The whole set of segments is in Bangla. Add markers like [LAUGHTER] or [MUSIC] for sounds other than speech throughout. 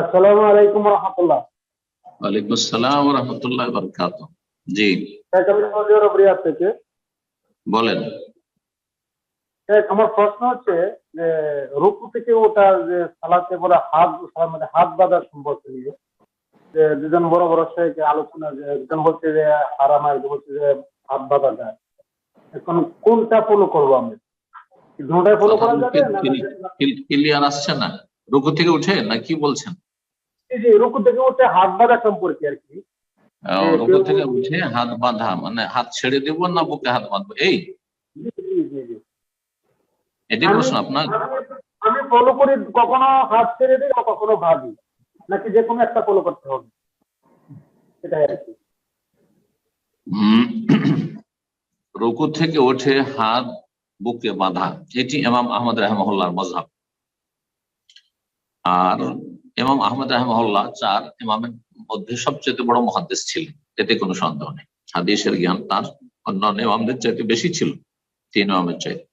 আসসালামু আলাইকুম রহমতুল্লাহ। ওয়ালাইকুম আসসালাম রহমতুল্লাহ বরকাত জি সৌদি আরব রিয়াদ থেকে বলেন। শেখ আমার প্রশ্ন হচ্ছে যে রুকু থেকে ওটা যে সালাতে বলে হাত মানে হাত বাঁধার সম্পর্কে নিয়ে যে দুজন বড় বড় শেখ আলোচনা যে একজন বলছে যে হারাম আর একজন বলছে যে হাত বাঁধা যায়। এখন কোনটা ফলো করব আমি? দুটাই ফলো করা যাবে ক্লিয়ার আসছে না? রুকু থেকে উঠে না কি বলছেন? এই যে রুকু থেকে ওঠে হাত বাঁধা সম্পর্কে আর কি। রুকু থেকে উঠে হাত বাঁধা মানে হাত ছেড়ে দেবো না বুকে হাত বাঁধবো? এই? এটাই প্রশ্ন আপনার? আমি- ফলো করি কখনো হাত ছেড়ে দিই কখনো ভাবি নাকি যে কোনো একটা ফলো করতে হবে। সেটাই আর কি। [CLEARS THROAT] রুকু থেকে উঠে হাত বুকে বাঁধা এটি ইমাম আহমদ রাহমহল্লার মজহাব। আর ইমাম আহমদ রাহমহল্লা চার ইমামের মধ্যে সবচেয়ে বড় মহাদ্দেশ ছিলেন, এতে কোনো সন্দেহ নেই। হাদিসের জ্ঞান তার অন্যান্য ইমামদের চাইতে বেশি ছিল, তিন ইমামের চাইতে।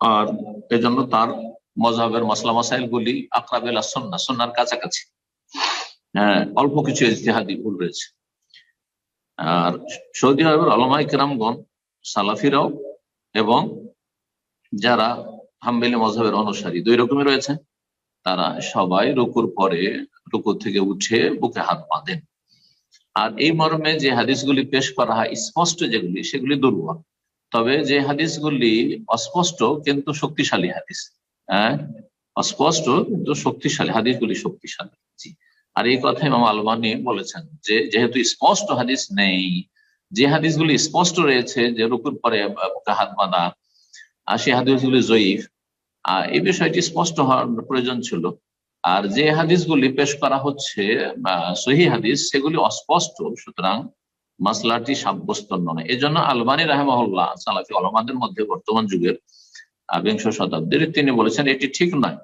আর এজন্য তার মজহাবের মশলা মাসাইল গুলি আকরাবেল সন্না সন্ন্যার কাছাকাছি। হ্যাঁ অল্প কিছু ইজতিহাদি ভুল রয়েছে। আর সৌদি আরবের আলমাই কেরামগণ সালাফিরাও এবং যারা হাম্বেলি মজহাবের অনুসারী, দুই রকমের রয়েছে। তারা সবাই রুকুর পরে রুকু থেকে উঠে বুকে হাত বাঁধেন। আর এই মর্মে যে হাদিসগুলি পেশ করা হয়, স্পষ্ট যেগুলি, সেগুলি দুর্বল। তবে যে হাদিসগুলি অস্পষ্ট কিন্তু শক্তিশালী হাদিস। হ্যাঁ? অস্পষ্ট কিন্তু শক্তিশালী, হাদিসগুলি শক্তিশালী। আর এই কথা ইমাম আলবানি বলেছেন যে, যেহেতু স্পষ্ট হাদিস নেই, যে হাদিসগুলি স্পষ্ট রয়েছে যে রুকুর পরে বুকে হাত বাঁধা, আর সেই হাদিসগুলি জয়ীফ এই বিষয়টি স্পষ্ট হওয়ার প্রয়োজন ছিল। আর যে হাদিসগুলি পেশ করা হচ্ছে সহি হাদিস, সেগুলি অস্পষ্ট, সুতরাং মাসলাটি সাব্যস্ত নয়। এই জন্য আলবানী রাহেমহল্লা সালাফি আলমাদের মধ্যে বর্তমান যুগের বিংশ শতাব্দীর তিনি বলেছেন, এটি ঠিক নয়।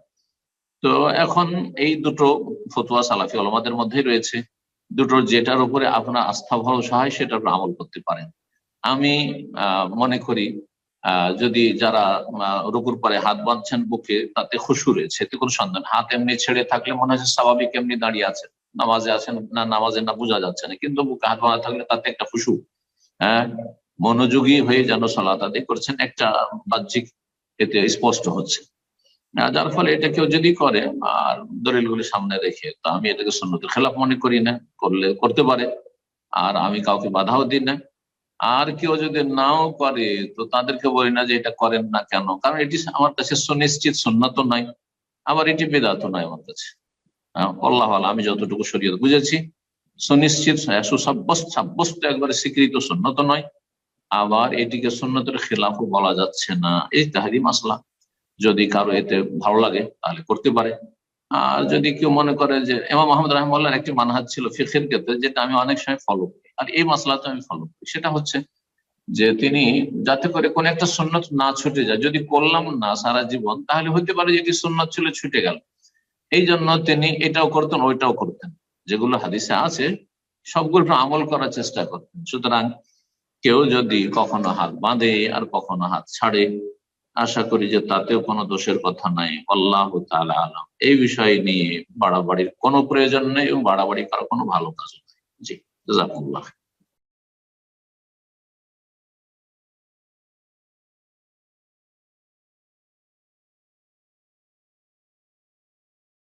তো এখন এই দুটো ফতুয়া সালাফি আলমাদের মধ্যেই রয়েছে। দুটোর যেটার উপরে আপনার আস্থা ভরসা হয়, সেটার উপর আমল করতে পারেন। আমি মনে করি যদি যারা রুকুর পরে হাত বাঁধছেন বুকে তাতে খুশু রয়েছে এতে কোনো সন্দেহ নেই। হাত এমনি ছেড়ে থাকলে মনে হচ্ছে স্বাভাবিক এমনি দাঁড়িয়ে আছেন নামাজে আছেন না নামাজে না বোঝা যাচ্ছে না। কিন্তু বুকে হাত বাঁধা থাকলে তাতে একটা খুশু। হ্যাঁ? মনোযোগী হয়ে যেন সলাত আদায় করছেন একটা বাহ্যিক এতে স্পষ্ট হচ্ছে। আহ, যার ফলে এটা কেউ যদি করে আর দলিলগুলি সামনে রেখে তো আমি এটাকে সন্ন্যতের খেলাফ মনে করি না। করলে করতে পারে। আর আমি কাউকে বাধাও দিই না। আর কেউ যদি নাও করে তো তাদেরকে বলি না যে এটা করেন না কেন। কারণ এটি আমার কাছে সুনিশ্চিত সুন্নত নয় আবার এটি বেদাত নয় আমার কাছে। আহ, আল্লাহ আমি যতটুকু শরীয়ত বুঝেছি সুনিশ্চিত সুসাব্যস্ত সাব্যস্ত একবারে স্বীকৃত সুন্নত নয় আবার এটিকে সুন্নতের খেলাফও বলা যাচ্ছে না। এই তাহারি মাসলা যদি কারও এতে ভালো লাগে তাহলে করতে পারে। আর যদি কেউ মনে করে যে এমাম মোহাম্মদ রহমাল্লার একটি মানহাজ ছিল ফিখের ক্ষেত্রে, যেটা আমি অনেক সময় ফলো করি। আর এই মাসলাতে আমি ফলো করি। সেটা হচ্ছে যে তিনি যাতে করে কোন একটা সুন্নত না ছুটে যায়। যদি করলাম না সারা জীবন, তাহলে হতে পারে যেটি সুন্নত ছিল, ছুটে গেল। এই জন্য তিনি এটাও করতেন, ওইটাও করতেন। যেগুলো হাদিসে আছে সবগুলো আমল করার চেষ্টা করতেন। সুতরাং কেউ যদি কখনো হাত বাঁধে আর কখনো হাত ছাড়ে আশা করি যে তাতেও কোনো দোষের কথা নাই। আল্লাহ তালা আলম। এই বিষয় নিয়ে বাড়াবাড়ির কোনো প্রয়োজন নেই এবং বাড়াবাড়ি কারও কোনো ভালো কাজ নেই। জি জাজাকুল্লাহ